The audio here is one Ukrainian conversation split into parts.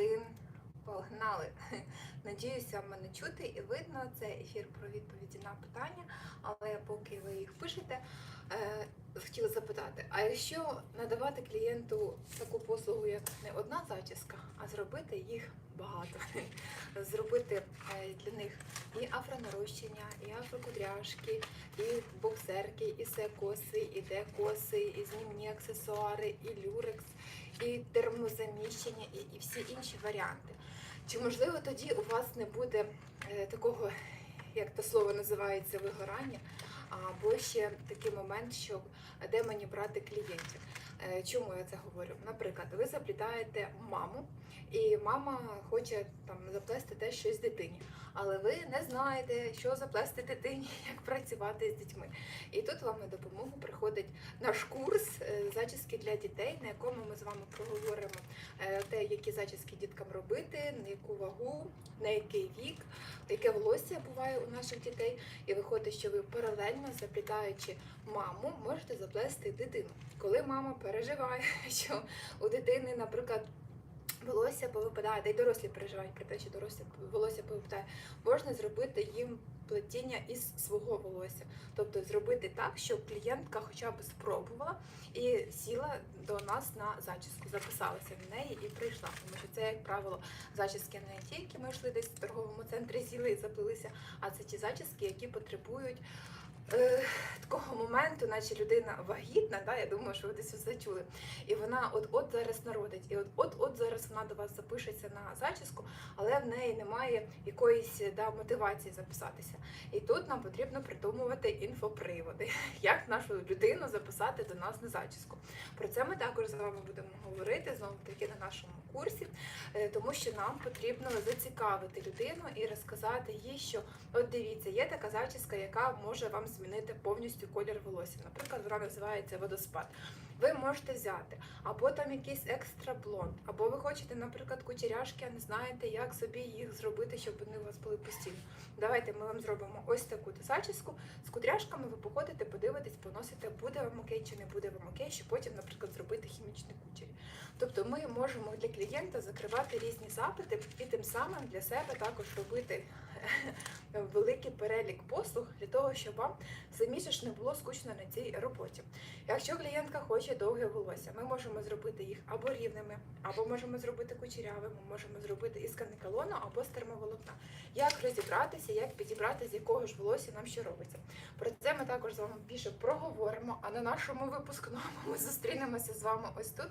один. Погнали! Надіюся, мене чути і видно. Це ефір про відповіді на питання. Але поки ви їх пишете, е, хотіла запитати: а якщо надавати клієнту таку послугу, як не одна зачіска, а зробити їх багато, зробити е, для них і афронарощення, і афрокудряшки, і боксерки, і секоси, і декоси, і знімні аксесуари, і люрекс, і термозаміщення, і, і всі інші варіанти. Чи можливо тоді у вас не буде е, такого, як то слово називається, вигорання, або ще такий момент, що де мені брати клієнтів? Е, Чому я це говорю? Наприклад, ви заплітаєте маму, і мама хоче там заплести теж щось дитині, але ви не знаєте, що заплести дитині, як працювати з дітьми. І тут вам на допомогу приходить наш курс е, зачіски для дітей, на якому ми з вами проговоримо е, те, які зачіски діткам робити, на яку вагу, на який вік, яке волосся буває у наших дітей. І виходить, що ви паралельно заплітаючи маму, можете заплести дитину. Коли мама переживає, що у дитини, наприклад, волосся повипадає, та й дорослі переживають про те, що дорослі волосся повипадає, можна зробити їм плетіння із свого волосся. Тобто зробити так, щоб клієнтка хоча б спробувала і сіла до нас на зачіску, записалася в неї і прийшла. Тому що це, як правило, зачіски не ті, які ми йшли десь в торговому центрі, сіли і заплилися, а це ті зачіски, які потребують. Е, Такого моменту, наче людина вагітна, да, я думаю, що ви десь це чули. І вона от-от зараз народить, і от-от зараз вона до вас запишеться на зачіску, але в неї немає якоїсь да, мотивації записатися. І тут нам потрібно придумувати інфоприводи, як нашу людину записати до нас на зачіску. Про це ми також з вами будемо говорити знову таки на нашому курсі, е, тому що нам потрібно зацікавити людину і розказати їй, що от дивіться, є така зачіска, яка може вам змінити повністю колір волосся. Наприклад, вона називається водоспад. Ви можете взяти або там якийсь екстра блонд, або ви хочете, наприклад, кучеряшки, а не знаєте, як собі їх зробити, щоб вони у вас були постійно. Давайте ми вам зробимо ось таку зачіску з кудряшками. Ви походите, подивитесь, поносите, буде вам окей чи не буде вам окей, щоб потім, наприклад, зробити хімічні кучері. Тобто ми можемо для клієнта закривати різні запити і тим самим для себе також робити великий перелік послуг для того, щоб вам самі ж не було скучно на цій роботі. Якщо клієнтка хоче довге волосся, ми можемо зробити їх або рівними, або можемо зробити кучерявими, можемо зробити із канекалону або з термоволокна. Як розібратися, як підібрати, з якого ж волосся нам що робиться. Про це ми також з вами більше проговоримо. А на нашому випускному ми зустрінемося з вами ось тут.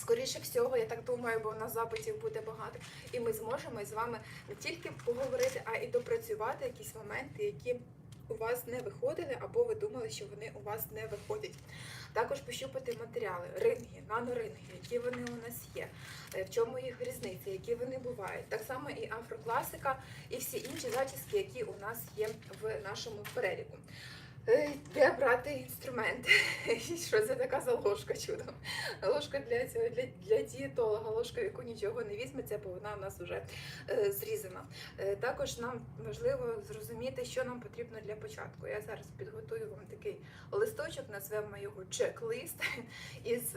Скоріше всього, я так думаю, бо в нас запитів буде багато, і ми зможемо з вами не тільки поговорити, а і допрацювати якісь моменти, які у вас не виходили, або ви думали, що вони у вас не виходять. Також пощупати матеріали, ринги, наноринги, які вони у нас є, е, в чому їх різниця, які вони бувають. Так само і афрокласика, і всі інші зачіски, які у нас є в нашому переліку. Де брати інструменти? Що це така за ложка чудом? Ложка для цього для, для дієтолога, ложка, яку нічого не візьметься, бо вона у нас вже е, зрізана. Е, також нам важливо зрозуміти, що нам потрібно для початку. Я зараз підготую вам такий листочок, назвемо його чек-лист із.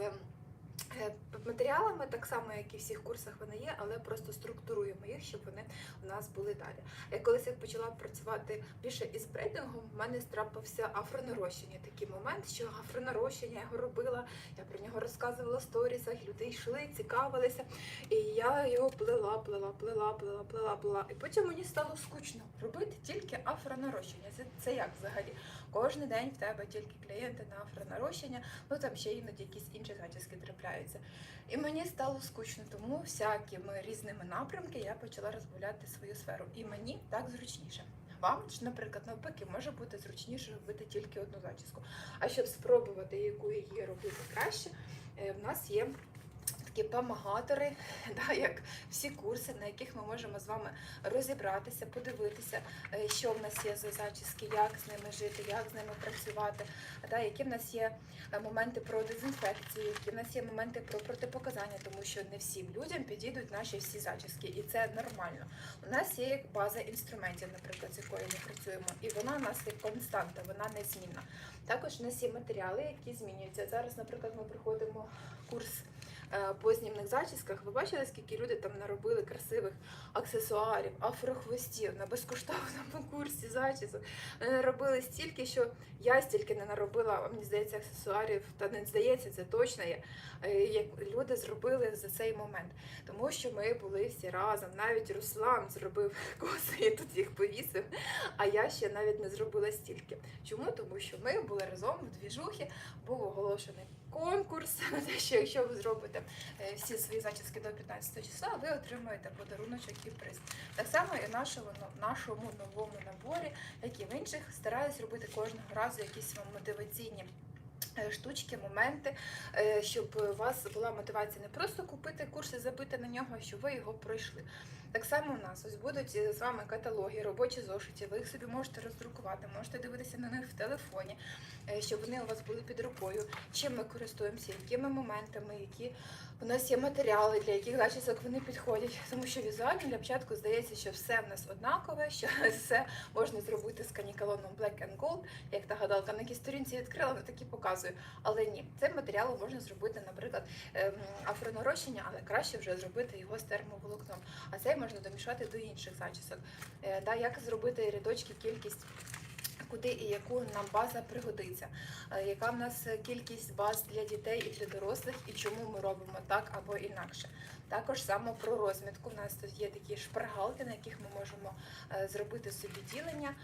Е, Матеріалами, так само, як і в всіх курсах вони є, але просто структуруємо їх, щоб вони у нас були далі. Я колись як почала працювати більше із брейдингом, в мене страпився афронарощення. Такий момент, що афронарощення я його робила, я про нього розказувала в сторісах, люди йшли, цікавилися. І я його плела, плела, плела, плела, плела, плела. І потім мені стало скучно робити тільки афронарощення. Це, це як взагалі? Кожен день в тебе тільки клієнти на афронарощення, ну там ще іноді якісь інші зачіски трапляються. І мені стало скучно, тому всякими різними напрямки я почала розбавляти свою сферу. І мені так зручніше. Вам ж, наприклад, навпаки, може бути зручніше робити тільки одну зачіску. А щоб спробувати, яку її робити краще, е, в нас є такі помагатори, да, як всі курси, на яких ми можемо з вами розібратися, подивитися, е, що в нас є за зачіски, як з ними жити, як з ними працювати, да, які в нас є е, моменти про дезінфекцію, які в нас є моменти про протипоказання, тому що не всім людям підійдуть наші всі зачіски, і це нормально. У нас є як база інструментів, наприклад, з якою ми працюємо, і вона у нас як константа, вона незмінна. Також у нас є матеріали, які змінюються. Зараз, наприклад, ми проходимо курс по знімних зачісках. Ви бачили, скільки люди там наробили красивих аксесуарів, афрохвостів на безкоштовному курсі зачісок. Вони наробили стільки, що я стільки не наробила, мені здається, аксесуарів, та не здається, це точно є. е, Як люди зробили за цей момент. Тому що ми були всі разом. Навіть Руслан зробив коси і тут їх повісив. А я ще навіть не зробила стільки. Чому? Тому що ми були разом в двіжухі, був оголошений конкурс на те, що якщо ви зробите е, всі свої зачіски до 15 числа, ви отримаєте подаруночок і приз. Так само і в нашому, нашому новому наборі, як і в інших, стараюсь робити кожного разу якісь мотиваційні. Е, Штучки, моменти, е, щоб у вас була мотивація не просто купити курс і забити на нього, а щоб ви його пройшли. Так само у нас ось будуть е, з вами каталоги, робочі зошиті. Ви їх собі можете роздрукувати, можете дивитися на них в телефоні, щоб вони у вас були під рукою. Чим ми користуємося, якими моментами, які у нас є матеріали, для яких зачісок вони підходять. Тому що візуально для початку здається, що все в нас однакове, що все можна зробити з канікалоном Black and Gold. Як та гадалка на якій сторінці відкрила, вона такі показує. Але ні, цей матеріал можна зробити, наприклад, ем, афронарощення, але краще вже зробити його з термоволокном. А цей можна домішати до інших зачісок. Е, Да, як зробити рядочки, кількість. Куди і яку нам база пригодиться, Е, яка в нас кількість баз для дітей і для дорослих, і чому ми робимо так або інакше. Також само про розмітку. У нас тут є такі шпаргалки, на яких ми можемо е, зробити собі ділення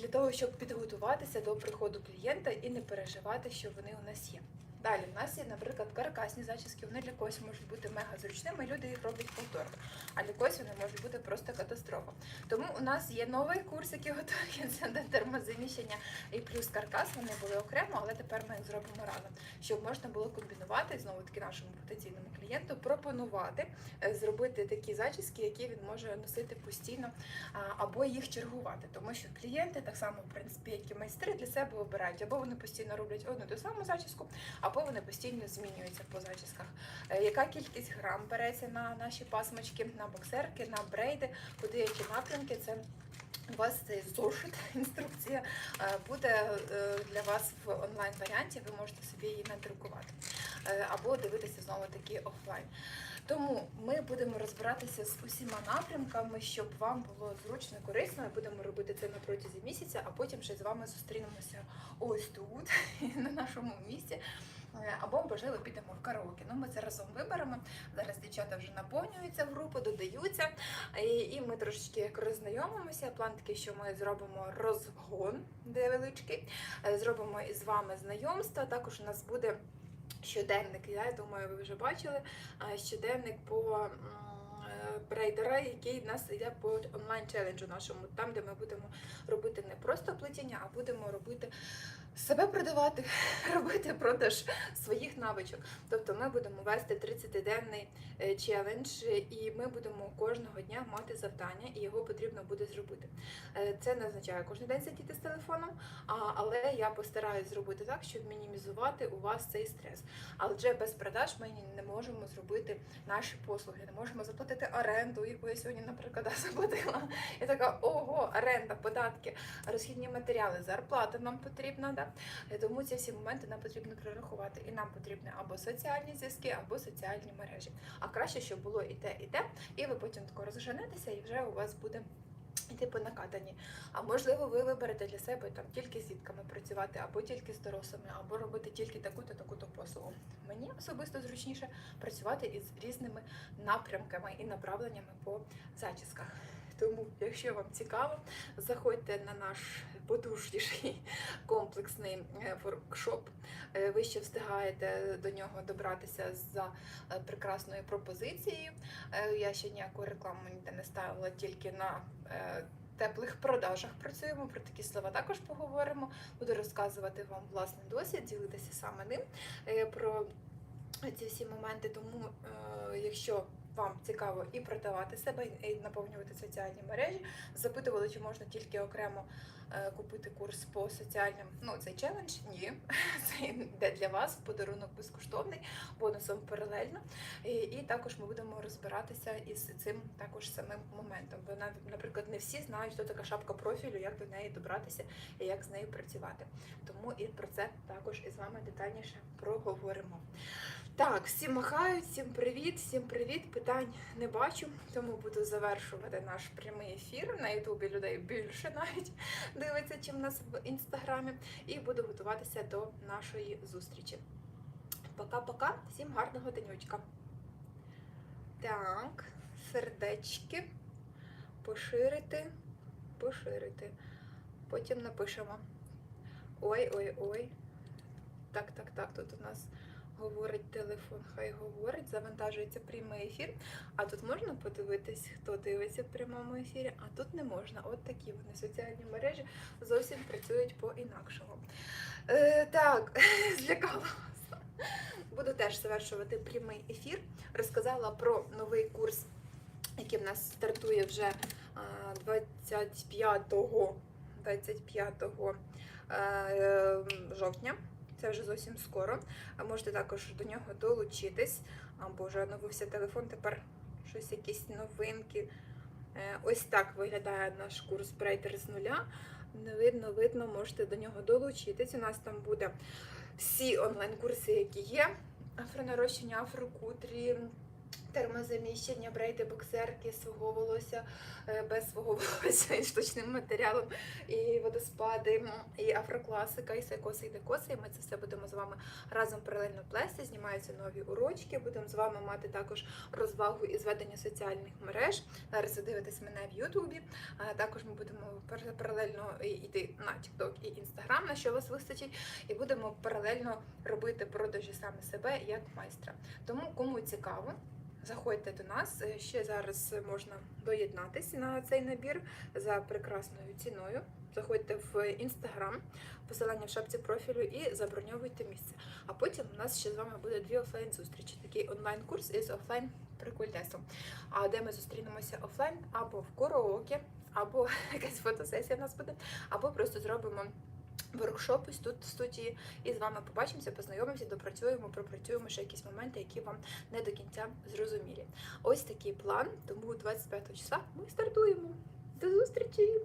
для того, щоб підготуватися до приходу клієнта і не переживати, що вони у нас є. Далі в нас є, наприклад, каркасні зачіски. Вони для когось можуть бути мега зручними, люди їх роблять повторно. А для когось вони можуть бути просто катастрофа. Тому у нас є новий курс, який готується до термозаміщення і плюс каркас. Вони були окремо, але тепер ми їх зробимо разом, щоб можна було комбінувати знову таки нашому потенційному клієнту, пропонувати е, зробити такі зачіски, які він може носити постійно або їх чергувати. Тому що клієнти так само, в принципі, як і майстри для себе обирають, або вони постійно роблять одну ту саму зачіску, або вони постійно змінюються по зачісках. Е, Яка кількість грам береться на наші пасмочки, на боксерки, на брейди, куди які напрямки? Це у вас цей зошит, інструкція е, буде е, для вас в онлайн варіанті. Ви можете собі її надрукувати або дивитися знову таки офлайн. Тому ми будемо розбиратися з усіма напрямками, щоб вам було зручно корисно. Ми будемо робити це на протязі місяця, а потім ще з вами зустрінемося ось тут, на нашому місці. Е, Або, можливо, підемо в караоке. Ну, ми це разом виберемо. Зараз дівчата вже наповнюються в групу, додаються. І, ми трошечки як роззнайомимося. План такий, що ми зробимо розгон невеличкий, Е, зробимо із вами знайомство. Також у нас буде щоденник. Я думаю, ви вже бачили е, щоденник по брейдера, який в нас йде по онлайн челенджу нашому, там, де ми будемо робити не просто плетіння, а будемо робити себе продавати, робити продаж своїх навичок. Тобто ми будемо вести 30-денний е, челендж, і ми будемо кожного дня мати завдання, і його потрібно буде зробити. Е, Це не означає кожен день сидіти з телефоном, але я постараюсь зробити так, щоб мінімізувати у вас цей стрес. Але без продаж ми не можемо зробити наші послуги, не можемо заплатити оренду, яку я сьогодні, наприклад, заплатила. Я така, ого, оренда, податки, розхідні матеріали, зарплата нам потрібна. Да? Е, Тому ці всі моменти нам потрібно прорахувати. І нам потрібні або соціальні зв'язки, або соціальні мережі. А краще, щоб було і те, і те, і ви потім тако розженетеся, і вже у вас буде. Йти по накатані. А можливо, ви виберете для себе там тільки з дітками працювати, або тільки з дорослими, або робити тільки таку-то, таку-то послугу. Мені особисто зручніше працювати із різними напрямками і направленнями по зачісках. Тому, якщо вам цікаво, заходьте на наш потужніший комплексний е, воркшоп. Е, Ви ще встигаєте до нього добратися за е, прекрасною пропозицією. Я ще ніяку рекламу ніде не ставила, тільки на теплих продажах працюємо. Про такі слова також поговоримо. Буду розказувати вам власний досвід, ділитися саме ним про ці всі моменти. Тому, якщо вам цікаво і продавати себе, і наповнювати соціальні мережі. Запитували, чи можна тільки окремо купити курс по соціальним. Ну, цей челендж ні. Це йде для вас подарунок безкоштовний, бонусом паралельно. І, і також ми будемо розбиратися із цим також самим моментом. Бо наприклад, не всі знають, що така шапка профілю, як до неї добратися і як з нею працювати. Тому і про це також із вами детальніше проговоримо. Так, всім махають, всім привіт, всім привіт. Питань не бачу, тому буду завершувати наш прямий ефір. На Ютубі людей більше навіть дивиться, чим у нас в інстаграмі. І буду готуватися до нашої зустрічі. Пока-пока, всім гарного денючка. Так, сердечки. Поширити, поширити. Потім напишемо. Ой-ой-ой. Так, так, так, тут у нас говорить телефон, хай говорить, завантажується прямий ефір. А тут можна подивитись, хто дивиться в прямому ефірі, а тут не можна. От такі вони соціальні мережі зовсім працюють по-інакшому. Е, так, злякала. Буду теж завершувати прямий ефір. Розказала про новий курс, який в нас стартує вже 25 25 е, жовтня. Це вже зовсім скоро. А можете також до нього долучитись. А, Боже, оновився телефон, тепер щось якісь новинки. Е, Ось так виглядає наш курс Брейдер з нуля. Не видно, видно, можете до нього долучитись. У нас там буде всі онлайн-курси, які є. Афронарощення, афрокутрі, термозаміщення, брейди, боксерки, свого волосся, е, без свого волосся і штучним матеріалом, і водоспади, і афрокласика, і сайкоси, і декоси. І ми це все будемо з вами разом паралельно плести. Знімаються нові урочки. Будемо з вами мати також розвагу і зведення соціальних мереж. Зараз ви дивитесь мене в Ютубі. А Також ми будемо паралельно йти на TikTok і Instagram, на що вас вистачить, і будемо паралельно робити продажі саме себе як майстра. Тому кому цікаво. Заходьте до нас. Е, Ще зараз можна доєднатись на цей набір за прекрасною ціною. Заходьте в інстаграм, посилання в шапці профілю і заброньовуйте місце. А потім у нас ще з вами буде дві офлайн зустрічі. Такий онлайн-курс із офлайн прикольтесом. А де ми зустрінемося офлайн або в караоке, або якась фотосесія в нас буде, або просто зробимо. Воркшоп ось тут в студії, і з вами побачимося, познайомимося, допрацюємо, пропрацюємо ще якісь моменти, які вам не до кінця зрозумілі. Ось такий план. Тому 25 числа ми стартуємо. До зустрічі!